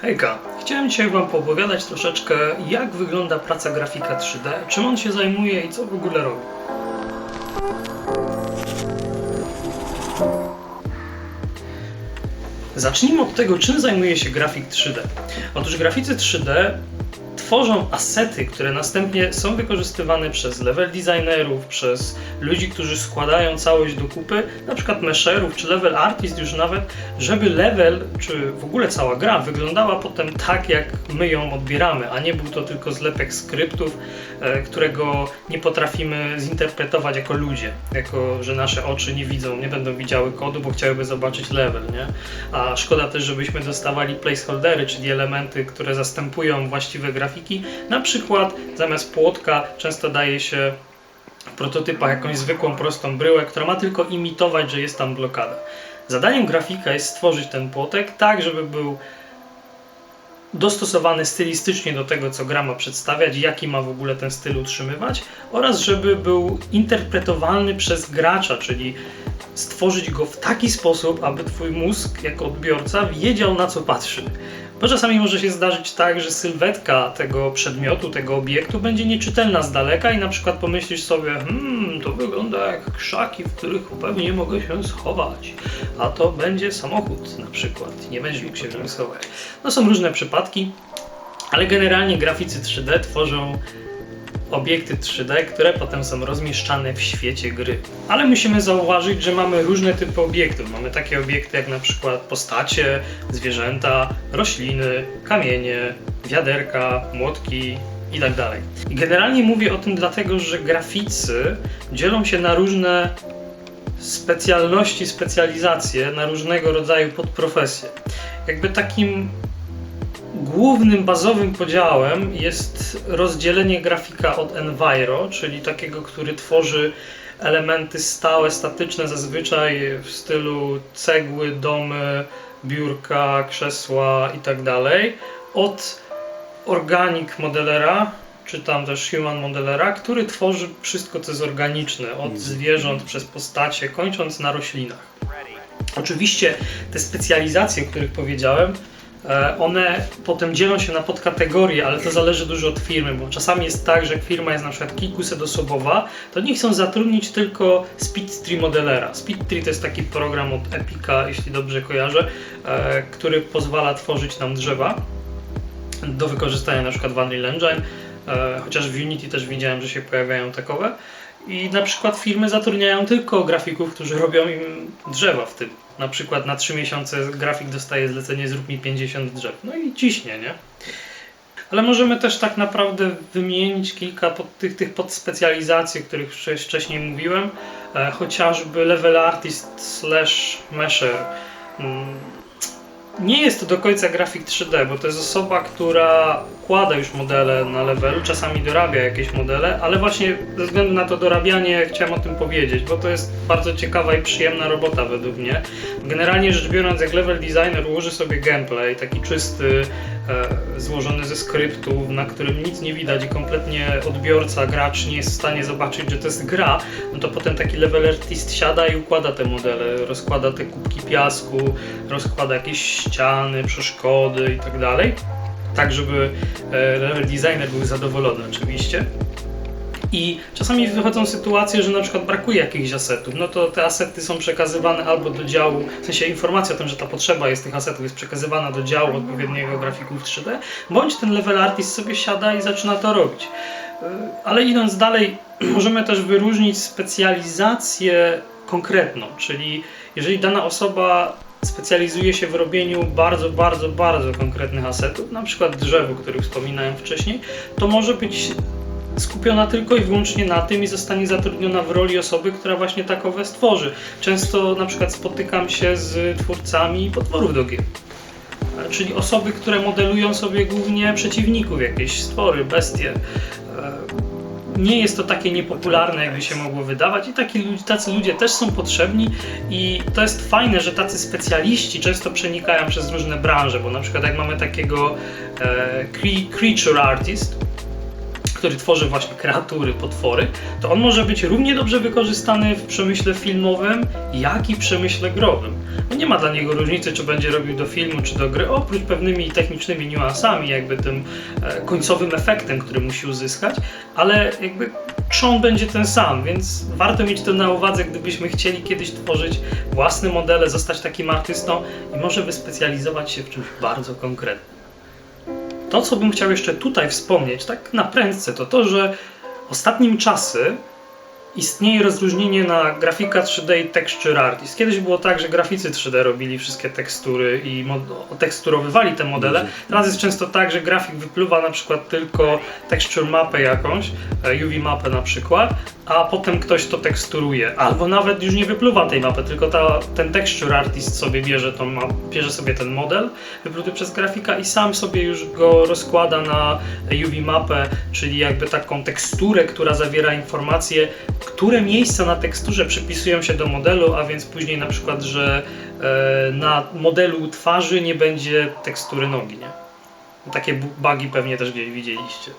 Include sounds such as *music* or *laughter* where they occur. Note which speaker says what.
Speaker 1: Hejka, chciałem dzisiaj Wam poopowiadać troszeczkę, jak wygląda praca grafika 3D, czym on się zajmuje i co w ogóle robi. Zacznijmy od tego, czym zajmuje się grafik 3D. Otóż graficy 3D tworzą asety, które następnie są wykorzystywane przez level designerów, przez ludzi, którzy składają całość do kupy, na przykład mesherów czy level artist już nawet, żeby level czy w ogóle cała gra wyglądała potem tak, jak my ją odbieramy, a nie był to tylko zlepek skryptów, e, którego nie potrafimy zinterpretować jako ludzie, jako że nasze oczy nie widzą, nie będą widziały kodu, bo chciałyby zobaczyć level, nie? A szkoda też, żebyśmy dostawali placeholdery, czyli elementy, które zastępują właściwe grafiki. Na przykład zamiast płotka często daje się w prototypach jakąś zwykłą, prostą bryłę, która ma tylko imitować, że jest tam blokada. Zadaniem grafika jest stworzyć ten płotek tak, żeby był dostosowany stylistycznie do tego, co gra ma przedstawiać, jaki ma w ogóle ten styl utrzymywać oraz żeby był interpretowalny przez gracza, czyli stworzyć go w taki sposób, aby twój mózg jako odbiorca wiedział na co patrzy. Bo czasami może się zdarzyć tak, że sylwetka tego przedmiotu, tego obiektu będzie nieczytelna z daleka i na przykład pomyślisz sobie, hmm, to wygląda jak krzaki, w których pewnie nie mogę się schować. A to będzie samochód na przykład. Nie będziesz mógł się w nim schować. No są różne przypadki, ale generalnie graficy 3D tworzą obiekty 3D, które potem są rozmieszczane w świecie gry. Ale musimy zauważyć, że mamy różne typy obiektów. Mamy takie obiekty jak na przykład postacie, zwierzęta, rośliny, kamienie, wiaderka, młotki i tak dalej. Generalnie mówię o tym dlatego, że graficy dzielą się na różne specjalności, specjalizacje, na różnego rodzaju podprofesje. Jakby takim Głównym bazowym podziałem jest rozdzielenie grafika od Enviro, czyli takiego, który tworzy elementy stałe, statyczne zazwyczaj w stylu cegły, domy, biurka, krzesła itd. Od Organic Modelera, czy tam też Human Modelera, który tworzy wszystko, co jest organiczne, od zwierząt przez postacie, kończąc na roślinach. Oczywiście te specjalizacje, o których powiedziałem, one potem dzielą się na podkategorie, ale to zależy dużo od firmy, bo czasami jest tak, że jak firma jest na przykład kilkusetosobowa, to nie chcą zatrudnić tylko Speedtree modelera. Speedtree to jest taki program od Epica, jeśli dobrze kojarzę, e, który pozwala tworzyć nam drzewa do wykorzystania na przykład w Unreal Engine, e, chociaż w Unity też widziałem, że się pojawiają takowe. I na przykład firmy zatrudniają tylko grafików, którzy robią im drzewa w tym. Na przykład na 3 miesiące grafik dostaje zlecenie zrób mi 50 drzew. No i ciśnie, nie? Ale możemy też tak naprawdę wymienić kilka pod, tych, tych podspecjalizacji, o których wcześniej mówiłem. E, chociażby level artist slash mesher. Nie jest to do końca grafik 3D, bo to jest osoba, która układa już modele na levelu, czasami dorabia jakieś modele, ale właśnie ze względu na to dorabianie chciałem o tym powiedzieć, bo to jest bardzo ciekawa i przyjemna robota według mnie. Generalnie rzecz biorąc, jak level designer ułoży sobie gameplay, taki czysty, złożony ze skryptów, na którym nic nie widać i kompletnie odbiorca, gracz nie jest w stanie zobaczyć, że to jest gra, no to potem taki level artist siada i układa te modele, rozkłada te kubki piasku, rozkłada jakieś ściany, przeszkody i tak dalej tak żeby e, level designer był zadowolony oczywiście. I czasami wychodzą sytuacje, że na przykład brakuje jakichś asetów, no to te asety są przekazywane albo do działu, w sensie informacja o tym, że ta potrzeba jest tych asetów jest przekazywana do działu odpowiedniego grafików 3D, bądź ten level artist sobie siada i zaczyna to robić. E, ale idąc dalej, *clears throat* możemy też wyróżnić specjalizację konkretną, czyli jeżeli dana osoba specjalizuje się w robieniu bardzo, bardzo, bardzo konkretnych asetów, na przykład drzewo, o których wspominałem wcześniej, to może być skupiona tylko i wyłącznie na tym i zostanie zatrudniona w roli osoby, która właśnie takowe stworzy. Często na przykład spotykam się z twórcami potworów do gier. Czyli osoby, które modelują sobie głównie przeciwników, jakieś stwory, bestie nie jest to takie niepopularne, jakby się mogło wydawać i taki, tacy ludzie też są potrzebni i to jest fajne, że tacy specjaliści często przenikają przez różne branże, bo na przykład jak mamy takiego e, creature artist, który tworzy właśnie kreatury, potwory, to on może być równie dobrze wykorzystany w przemyśle filmowym, jak i przemyśle growym. No nie ma dla niego różnicy, czy będzie robił do filmu, czy do gry, oprócz pewnymi technicznymi niuansami, jakby tym e, końcowym efektem, który musi uzyskać, ale jakby trzon będzie ten sam, więc warto mieć to na uwadze, gdybyśmy chcieli kiedyś tworzyć własne modele, zostać takim artystą i może wyspecjalizować się w czymś bardzo konkretnym. To, co bym chciał jeszcze tutaj wspomnieć, tak na prędce, to to, że ostatnim czasy istnieje rozróżnienie na grafika 3D i texture artist. Kiedyś było tak, że graficy 3D robili wszystkie tekstury i teksturowywali te modele. Teraz jest często tak, że grafik wypluwa na przykład tylko texture mapę jakąś, e, UV mapę na przykład, a potem ktoś to teksturuje. Albo nawet już nie wypluwa tej mapy, tylko ta, ten texture artist sobie bierze, tą, ma- bierze sobie ten model wypluty przez grafika i sam sobie już go rozkłada na UV mapę, czyli jakby taką teksturę, która zawiera informacje, które miejsca na teksturze przypisują się do modelu, a więc później na przykład, że e, na modelu twarzy nie będzie tekstury nogi, nie? Takie bu- bugi pewnie też widzieliście.